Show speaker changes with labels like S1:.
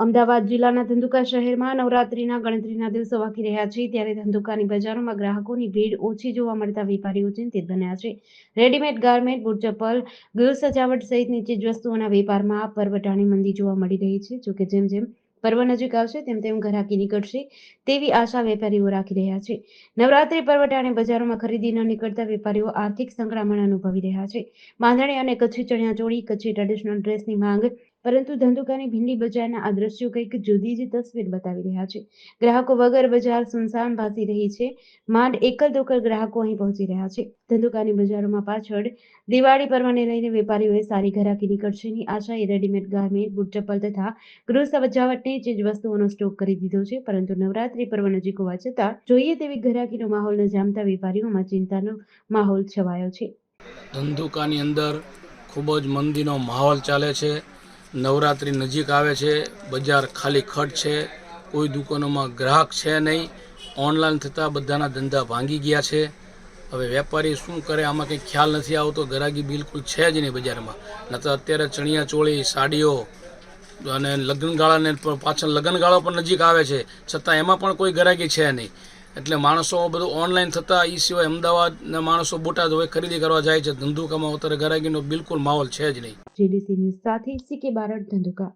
S1: અમદાવાદ જિલ્લાના ધંધુકા શહેરમાં નવરાત્રીના ગણતરીના દિવસો બાકી રહ્યા છે. ત્યારે ધંધુકાની બજારોમાં ગ્રાહકોની ભીડ ઓછી જોવા મળતા વેપારીઓ ચિંતિત બન્યા છે. રેડીમેડ ગાર્મેન્ટ, બૂટ ચપ્પલ ગૃહ સજાવટ સહિતની ચીજવસ્તુઓના વેપારમાં પરવટાની મંદી જોવા મળી રહી છે. જોકે જેમ જેમ પર્વ નજીક આવશે, તેમ તેમ ગ્રાહકી નીકળશે તેવી આશા વેપારીઓ રાખી રહ્યા છે. નવરાત્રી પર્વટાણી બજારોમાં ખરીદી ન નીકળતા વેપારીઓ આર્થિક સંકળામણ અનુભવી રહ્યા છે. બાંધણી અને કચ્છી ચણિયાચોળી, કચ્છી ટ્રેડિશનલ ડ્રેસની માંગ પરંતુ ધંધુકાની ભીંડી બજારના આ દ્રશ્યો કંઈક જુદી જ તસવીર બતાવી રહ્યા છે. ગ્રાહકો વગર બજાર સુનસાન ભાસી રહી છે. માંડ એકલ દોકલ ગ્રાહકો અહીં પહોંચી રહ્યા છે. ધંધુકાની બજારોમાં પાછળ દિવાળી પર્વને લઈને વેપારીઓએ સારી ઘરાકી નીકળશેની આશાએ રેડીમેડ ગાર્મેન્ટ બૂટ ચપ્પલ તથા ગૃહ સજાવટની ચીજ વસ્તુઓનો સ્ટોક કરી દીધો છે. પરંતુ નવરાત્રી પર્વ નજીક હોવા છતાં જોઈએ તેવી ઘરાકીનો માહોલ ન જામતા વેપારીઓમાં ચિંતાનો માહોલ છવાયો છે.
S2: ધંધુકાની અંદર ખૂબ જ મંદીનો માહોલ ચાલે છે. નવરાત્રિ નજીક આવે છે, બજાર ખાલી ખટ છે, કોઈ દુકાનોમાં ગ્રાહક છે નહીં, ઓનલાઈન થતાં બધાના ધંધા ભાંગી ગયા છે. હવે વેપારી શું કરે, આમાં કંઈ ખ્યાલ નથી આવતો, ગરાગી બિલકુલ છે જ નહીં બજારમાં. ન તો અત્યારે ચણિયા ચોળી, સાડીઓ અને લગ્નગાળાને પણ પાછળ લગ્નગાળો પણ નજીક આવે છે. છતાં એમાં પણ કોઈ ગરાગી છે નહીં. એટલે માણસો બધું ઓનલાઈન થતાં એ સિવાય અમદાવાદના માણસો બોટાદ હવે ખરીદી કરવા જાય છે. ધંધુકામાં અત્યારે ગરાગીનો બિલકુલ માહોલ છે જ નહીં.
S1: જીડીસી ન્યૂઝ સાથે સીકે બારડ ધંધુકા.